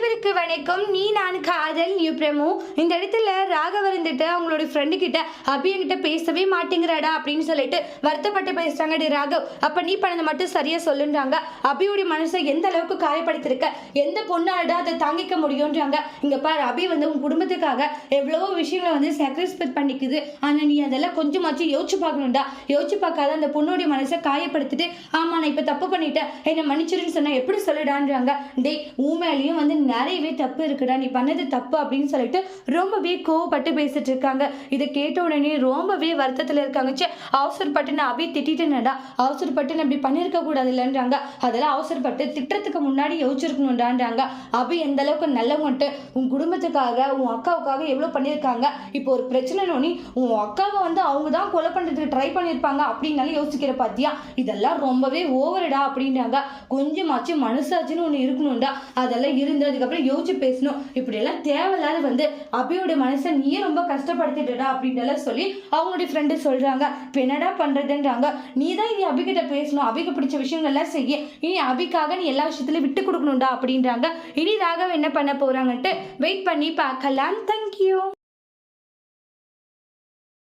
அனைவருக்கு வணக்கம். நீ நான் காதல் நியூ பிரமு. இந்த இடத்துல ராகவ இருந்துட்டு அவங்களோட ஃப்ரெண்டு கிட்ட அபி என்கிட்ட பேசவே மாட்டேங்கிறாடா அப்படின்னு சொல்லிட்டு வருத்தப்பட்டு பேசுறாங்க. டி ராகவ் அப்ப நீ பண்ணது மட்டும் சரியா சொல்லுன்றாங்க. அபியோட மனசை எந்த அளவுக்கு காயப்படுத்திருக்க? எந்த பொண்ணாடா அதை தாங்கிக்க முடியும்ன்றாங்க. இங்க பாரு அபி வந்து உன் குடும்பத்துக்காக எவ்வளவோ விஷயங்களை வந்து சாக்ரிஃபைஸ் பண்ணிக்குது. ஆனா நீ அதெல்லாம் கொஞ்சமாச்சும் யோசிச்சு பார்க்கணும்டா. யோசிச்சு பார்க்காத அந்த பொண்ணோடைய மனசை காயப்படுத்திட்டு ஆமா நான் இப்ப தப்பு பண்ணிட்டேன். என்னை மன்னிச்சிருன்னு சொன்னா எப்படி சொல்லிடான்றாங்க. டேய் உன் மேலேயும் வந்து நிறையவே தப்பு இருக்குடா நீ பண்ணது தப்பு அப்படின்னு சொல்லிட்டு ரொம்பவே கோவப்பட்டு பேசிட்டு இருக்காங்க. இதை கேட்ட உடனே ரொம்பவே வருத்தத்தில் இருக்காங்க. சே அவசரப்பட்டு நான் அபி திட்டிட்டேனடா. அவசரப்பட்டு நான் இப்படி பண்ணியிருக்க கூடாது இல்லைன்றாங்க அதெல்லாம் அவசரப்பட்டு திட்டத்துக்கு முன்னாடி யோசிச்சிருக்கணும்டான்றாங்க. அபி எந்த அளவுக்கு நல்லவங்கன்ட்டு உன் குடும்பத்துக்காக உன் அக்காவுக்காக எவ்வளோ பண்ணியிருக்காங்க? இப்போ ஒரு பிரச்சனை நோனி உன் அக்காவை வந்து அவங்க தான் கொலை பண்ணுறதுக்கு ட்ரை பண்ணியிருப்பாங்க அப்படின்னாலும் யோசிக்கிற பாத்தியா? இதெல்லாம் ரொம்பவே ஓவரடா அப்படின்றாங்க. கொஞ்சமாச்சும் மனசாச்சுன்னு ஒன்று இருக்கணும்டா. அதெல்லாம் இருந்து அதுக்கப்புறம் யோசிச்சு பேசணும். இப்படியெல்லாம் தேவையில்லாத வந்து அபியோட மனசை நீயே ரொம்ப கஷ்டப்படுத்திட்டடா அப்படின்ட்டு சொல்லி அவங்களுடைய ஃப்ரெண்டு சொல்கிறாங்க இப்போ என்னடா பண்ணுறதுன்றாங்க நீ தான் இனி அபிகிட்ட பேசணும். அபிக்கு பிடிச்ச விஷயங்கள்லாம் செய்ய. இனி அபிக்காக நீ எல்லா விஷயத்துலையும் விட்டு கொடுக்கணும்டா அப்படின்றாங்க. இனி ராகவ் என்ன பண்ண போகிறாங்கன்ட்டு வெயிட் பண்ணி பார்க்கலாம். தேங்க்யூ